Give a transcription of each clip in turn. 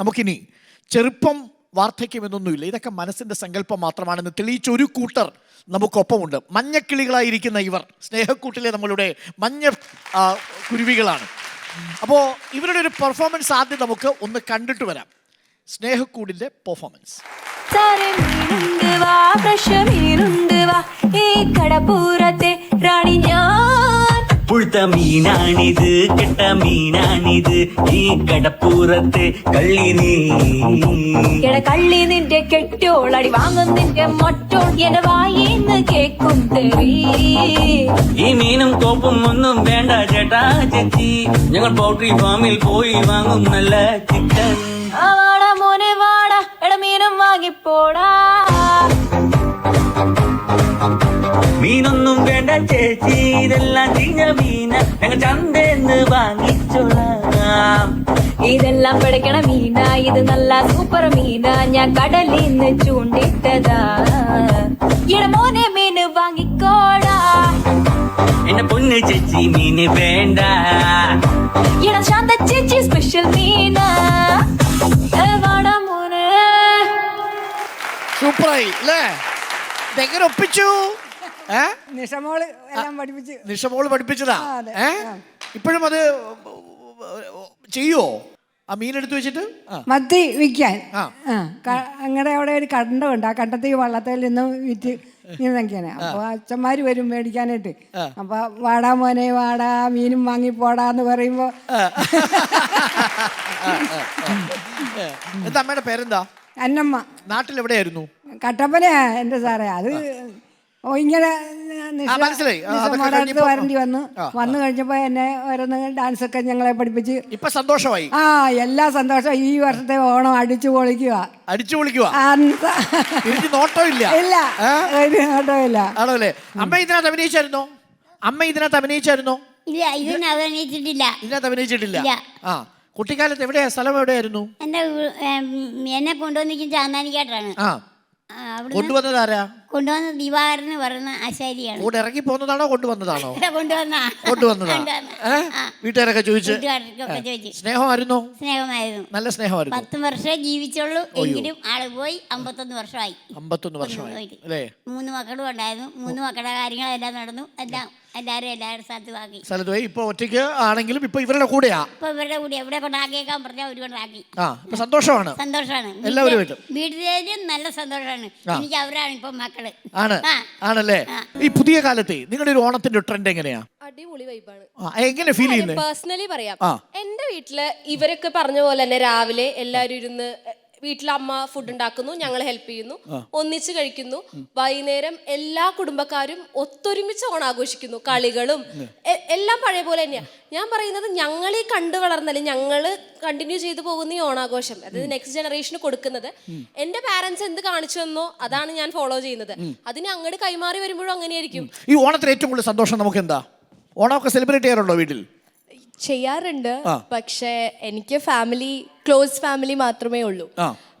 നമുക്കിനി ചെറുപ്പം വാർദ്ധക്യം എന്നൊന്നുമില്ല. ഇതൊക്കെ മനസ്സിന്റെ സങ്കല്പം മാത്രമാണെന്ന് തെളിയിച്ച ഒരു കൂട്ടർ നമുക്കൊപ്പമുണ്ട്. മഞ്ഞക്കിളികളായിരിക്കുന്ന ഇവർ സ്നേഹക്കൂട്ടിലെ നമ്മളുടെ മഞ്ഞ കുരുവികളാണ്. അപ്പോൾ ഇവരുടെ ഒരു പെർഫോമൻസ് ആദ്യം നമുക്ക് ഒന്ന് കണ്ടിട്ട് വരാം. സ്നേഹക്കൂടിന്റെ പെർഫോമൻസ് മീനാണിത് കെട്ട മീനാണിത് ഈ കടപ്പുറത്തെ കള്ളി നീ. എട കള്ളി നിന്റെ കെട്ടോൾ അടി വാങ്ങും നിന്റെ മൊട്ടോൾ. എന്റെ വായിന്ന് കേക്കും ഈ മീനും കോപ്പും ഒന്നും വേണ്ട ചേട്ടാ ചേച്ചി. ഞങ്ങൾ പൗട്രി ഫാമിൽ പോയി വാങ്ങും നല്ല ചിക്കൻ. വാടാ മോനെ വാടാ. എട മീനും വാങ്ങിപ്പോടാ. മീനൊന്നും വേണ്ട ചേച്ചി ഇതെല്ലാം ചീഞ്ഞ മീന. ഞങ്ങൾ ചന്തേന്ന് വാങ്ങിച്ചോളാം. ഇതെല്ലാം പിടയ്ക്കണ മീന ഇത് നല്ല സൂപ്പർ മീന. ഞാൻ കടലിൽ നിന്ന് ചൂണ്ടിട്ടതാ. ഇടമോനെ മീന് വാങ്ങിക്കോടാ. എന്റെ പൊന്ന് ചേച്ചി മീന് വേണ്ട. ഇടം ശാന്ത ചേച്ചി സ്പെഷ്യൽ മീന. സൂപ്പറായി അല്ലേ? ഇതെങ്ങനെ ഒപ്പിച്ചു? ഏ? നിഷമോൾ എല്ലാം പഠിപ്പിച്ച്. നിഷമോൾ പഠിപ്പിച്ചതാ? ഏ? ഇപ്പോഴും അത് ചെയ്യുവോ? ആ മീനെടുത്ത് വെച്ചിട്ട്? മത്തി വിൽക്കാൻ. അങ്ങനെ അവിടെ ഒരു കണ്ടമുണ്ട്. ആ കണ്ടത്തിൽ വള്ളത്തിൽ നിന്ന് വിറ്റ് ഇതൊക്കെയാണ് അപ്പോൾ അച്ഛന്മാർ വരും മേടിക്കാനായിട്ട്. അപ്പൊ വാടാ മോനെ വാടാ മീനും വാങ്ങി പോടാന്ന് പറയുമ്പോ എന്താ അമ്മയുടെ പേരെന്താ? അന്നമ്മ. നാട്ടിൽ എവിടെയായിരുന്നു കട്ടപ്പനയാ എന്റെ സാറേ. അത് ഓ ഇങ്ങനെ നിഷ- ആ, മനസ്സിലായി. ആ, അതൊക്കെ നിഷമ്മോടെ അടുത്ത് കഴിഞ്ഞപ്പോ- വരേണ്ടി വന്നു. വന്നു കഴിഞ്ഞപ്പോ എന്നെ ഓരോന്ന് ഡാൻസ് ഒക്കെ ഞങ്ങളെ പഠിപ്പിച്ച്. ഇപ്പൊ സന്തോഷമായി. ആ എല്ലാ സന്തോഷം ഈ വർഷത്തെ ഓണം അടിച്ചു പൊളിക്കുക. അടിച്ചു വിളിക്കുക അന്ത- തിരിഞ്ഞ് നോട്ടം ഇല്ല. ഇല്ല. ആ? ഒരു ആണോ അല്ലേ അമ്മ ഇതിനകത്ത് അഭിനയിച്ചായിരുന്നോ? അമ്മ ഇതിനകത്ത് അഭിനയിച്ചായിരുന്നോ? ഇല്ല ഇതിന് അഭിനയിച്ചിട്ടില്ല. ഇതിനകത്ത് അഭിനയിച്ചിട്ടില്ല. ഇല്ല. ആ കുട്ടിക്കാലത്ത് എവിടെയാ? സ്ഥലം എവിടെയായിരുന്നു? എന്റെ വീ- ഏം, എന്നെ കൊണ്ടുവന്നിരിക്കും ചാന്താനിക്കാട്ടാണ് ആ. കൊണ്ടുവന്നത് ആരാ? കൊണ്ടുവന്ന ദിവാകരൻ എന്ന് പറയുന്ന ആശാരിയാണ്. കൂടെ ഇറങ്ങി പോകുന്നതാണോ കൊണ്ടുവന്നതാണോ? കൊണ്ടുവന്ന കൊണ്ടുവന്നതാ. കൊണ്ടുവന്ന. ഏ? വീട്ടുകാരൊക്കെ ചോദിച്ച്? വീട്ടുകാർക്കൊക്കെ ചോദിച്ചു. സ്നേഹമായിരുന്നു? സ്നേഹമായിരുന്നു. നല്ല സ്നേഹമായിരുന്നു. പത്ത് വർഷമേ ജീവിച്ചുള്ളൂ. എങ്കിലും ആൾ പോയി അമ്പത്തൊന്ന് വർഷമായി. അമ്പത്തൊന്ന് വർഷമായി അല്ലേ? മൂന്ന് മക്കളും ഉണ്ടായിരുന്നു. മൂന്ന് മക്കളുടെ കാര്യങ്ങളെല്ലാം നടന്നു. എല്ലാം എല്ലാവരും എല്ലാവരും സ്ഥലത്തുമാക്കി സ്ഥലത്ത് പോയി ഇപ്പൊ ഒറ്റയ്ക്ക് ആണെങ്കിലും ഇപ്പൊ ഇവരുടെ കൂടെയാ? ഇപ്പൊ ഇവരുടെ കൂടെ എവിടെ കൊണ്ടാക്കിയേക്കാൻ പറഞ്ഞാൽ ഒരു കൊണ്ടാക്കി ആ ഇപ്പൊ സന്തോഷമാണ്. സന്തോഷമാണ്. എല്ലാവരും നല്ല സന്തോഷമാണ്. എനിക്ക് അവരാണ് ഇപ്പൊ മക്കൾ ആണ്. ആണല്ലേ? ഈ പുതിയ കാലത്തെ നിങ്ങളുടെ ഒരു ഓണത്തിന്റെ ട്രെൻഡ് എങ്ങനെയാ? അടിപൊളി വൈബാണ് എങ്ങനെ ഫീൽ ചെയ്യുന്നത് പേഴ്സണലി പറയാം. എന്റെ വീട്ടിൽ ഇവരൊക്കെ പറഞ്ഞ പോലെ തന്നെ രാവിലെ എല്ലാരും ഇരുന്ന് വീട്ടിൽ അമ്മ ഫുഡ് ഉണ്ടാക്കുന്നു ഞങ്ങൾ ഹെൽപ്പ് ചെയ്യുന്നു ഒന്നിച്ച് കഴിക്കുന്നു. വൈകുന്നേരം എല്ലാ കുടുംബക്കാരും ഒത്തൊരുമിച്ച് ഓണാഘോഷിക്കുന്നു കളികളും എല്ലാം പഴയ പോലെ തന്നെയാണ് ഞാൻ പറയുന്നത് ഞങ്ങൾ ഈ കണ്ടു വളർന്നല്ലേ ഞങ്ങൾ കണ്ടിന്യൂ ചെയ്തു പോകുന്ന ഈ ഓണാഘോഷം. അതായത് നെക്സ്റ്റ് ജനറേഷന് കൊടുക്കുന്നത്. എന്റെ പാരന്റ്സ് എന്ത് കാണിച്ചു തന്നോ അതാണ് ഞാൻ ഫോളോ ചെയ്യുന്നത്. അതിന് അങ്ങോട്ട് കൈമാറി വരുമ്പോഴും അങ്ങനെയായിരിക്കും. ഈ ഓണത്തിന് ഏറ്റവും കൂടുതൽ സന്തോഷം നമുക്ക് എന്താ ഓണമൊക്കെ സെലിബ്രേറ്റ് ചെയ്യാറുണ്ടോ വീട്ടിൽ? ചെയ്യാറുണ്ട്. പക്ഷെ എനിക്ക് ഫാമിലി ക്ലോസ് ഫാമിലി മാത്രമേ ഉള്ളൂ.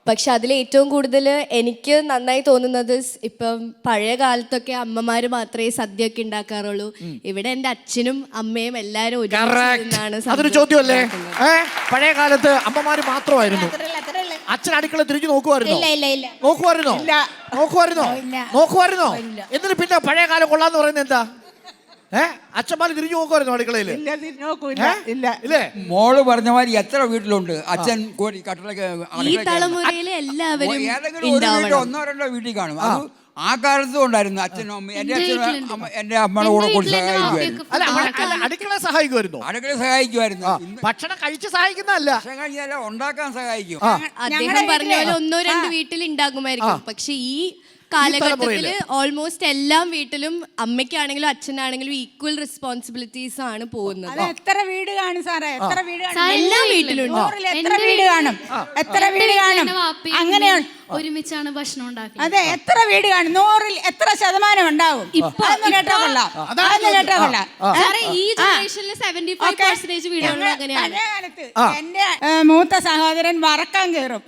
പക്ഷെ അതിൽ ഏറ്റവും കൂടുതൽ എനിക്ക് നന്നായി തോന്നുന്നത് ഇപ്പം പഴയ കാലത്തൊക്കെ അമ്മമാര് മാത്രമേ സദ്യ ഒക്കെ ഉണ്ടാക്കാറുള്ളൂ ഇവിടെ എന്റെ അച്ഛനും അമ്മയും എല്ലാരും അതൊരു ചോദ്യമല്ലേ? പഴയ കാലത്ത് അമ്മമാര് മാത്രമായിരുന്നു. അച്ഛൻ അടുക്കള തിരിഞ്ഞു നോക്കുമായിരുന്നോ? ഇല്ല ഇല്ല ഇല്ല. നോക്കുമായിരുന്നോ? നോക്കുമായിരുന്നോ? നോക്കുമായിരുന്നോ? എന്നിട്ട് പിന്നെ പഴയ കാലം കൊള്ളാന്ന് പറയുന്നത് എന്താ? അച്ഛന്മാര് തിരിഞ്ഞു നോക്കുമായിരുന്നോ അടുക്കളയിൽ. ഇല്ല ഇല്ലേ. മോൾ പറഞ്ഞ മാതിരി എത്ര വീട്ടിലുണ്ട്? അച്ഛൻ കോരി കട്ടളൊക്കെ ഈ അടുക്കളയിൽ. തലമുറയിലെ എല്ലാവരും ഏതെങ്കിലും ഒരു വീട്ടിൽ ഒന്നോ രണ്ടോ വീട്ടിൽ കാണും. അത് ആ കാലത്തും ഉണ്ടായിരുന്നു. അച്ഛനും അമ്മയും എന്റെ അച്ഛനും അമ്മ- എന്റെ അമ്മയുടെ കൂടെ കൂടി സഹായിക്കുമായിരുന്നു. അമ്മ- അടുക്കള സഹായിക്കുമായിരുന്നോ? അടുക്കള സഹായിക്കുമായിരുന്നു. ഭക്ഷണം കഴിച്ച് സഹായിക്കുന്നതല്ല. ഉണ്ടാക്കാൻ സഹായിക്കും. പറഞ്ഞ ഒന്നോ രണ്ട് വീട്ടിൽ ഉണ്ടാകുമായിരിക്കും. പക്ഷെ ഈ കാലഘട്ടത്തിൽ തലമുറയിൽ. ഓൾമോസ്റ്റ് എല്ലാ വീട്ടിലും അമ്മയ്ക്കാണെങ്കിലും അച്ഛനാണെങ്കിലും ഈക്വൽ റെസ്പോൺസിബിലിറ്റീസ് ആണ് പോകുന്നത്. അത് എത്ര വീട് കാണും സാറേ? എത്ര വീട് കാണും? എല്ലാ വീട്ടിലും നൂറിൽ എത്ര വീട് കാണും? എത്ര വീട് കാണും? അങ്ങനെയാണ് ഒരുമിച്ചാണ് ഭക്ഷണം ഉണ്ടാക്കുന്നത്. അതെ എത്ര വീട് കാണും? നൂറിൽ എത്ര ശതമാനം ഉണ്ടാവും? അതൊന്ന് കേട്ടാ കൊള്ളാം. അതൊന്ന് കേട്ടാ കൊള്ളാം. സാറേ ഈ ജനറേഷനിൽ സെവന്റി ഫൈവ് ഓക്കേ. പെർസെന്റേജ് വീടുകളും അങ്ങനെയാണ്. പഴയ കാലത്ത് എന്റെ ഏ, മൂത്ത സഹോദരൻ വറക്കാൻ കയറും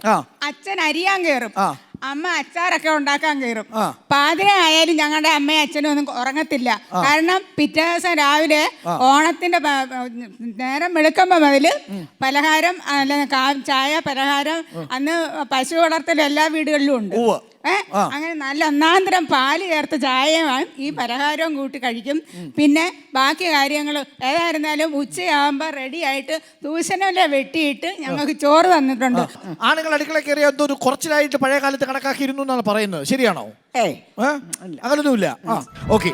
അച്ഛൻ അരിയാൻ കയറും. അമ്മ അച്ചാറൊക്കെ ഉണ്ടാക്കാൻ കയറും. പാതിരായാലും പാതിര ആയാലും ഞങ്ങളുടെ അമ്മയും അച്ഛനും ഒന്നും ഉറങ്ങത്തില്ല. കാരണം പിറ്റേ ദിവസം രാവിലെ ഓണത്തിന്റെ നേരം വെളുക്കുമ്പോ മുതൽ പലഹാരം അല്ല ചായ പലഹാരം അന്ന് പശു വളർത്തൽ എല്ലാ വീടുകളിലും ഉണ്ട്. അങ്ങനെ നല്ല ഒന്നാന്തരം പാൽ ചേർത്ത് ചായയും ഈ പലഹാരവും കൂട്ടി കഴിക്കും. പിന്നെ ബാക്കി കാര്യങ്ങൾ ഏതായിരുന്നാലും ഉച്ചയാകുമ്പോൾ റെഡി ആയിട്ട് ദൂഷണമല്ല വെട്ടിയിട്ട് ഞങ്ങൾക്ക് ചോറ് തന്നിട്ടുണ്ട്. ആണുങ്ങൾ അടുക്കള കയറി എന്തോ ഒരു കുറച്ചിലായിട്ട് പഴയ കാലത്ത് കണക്കാക്കിയിരുന്നു എന്നാണ് പറയുന്നത്. ശരിയാണോ? ഏ? അങ്ങനൊന്നുമില്ല. ആ ഓക്കെ.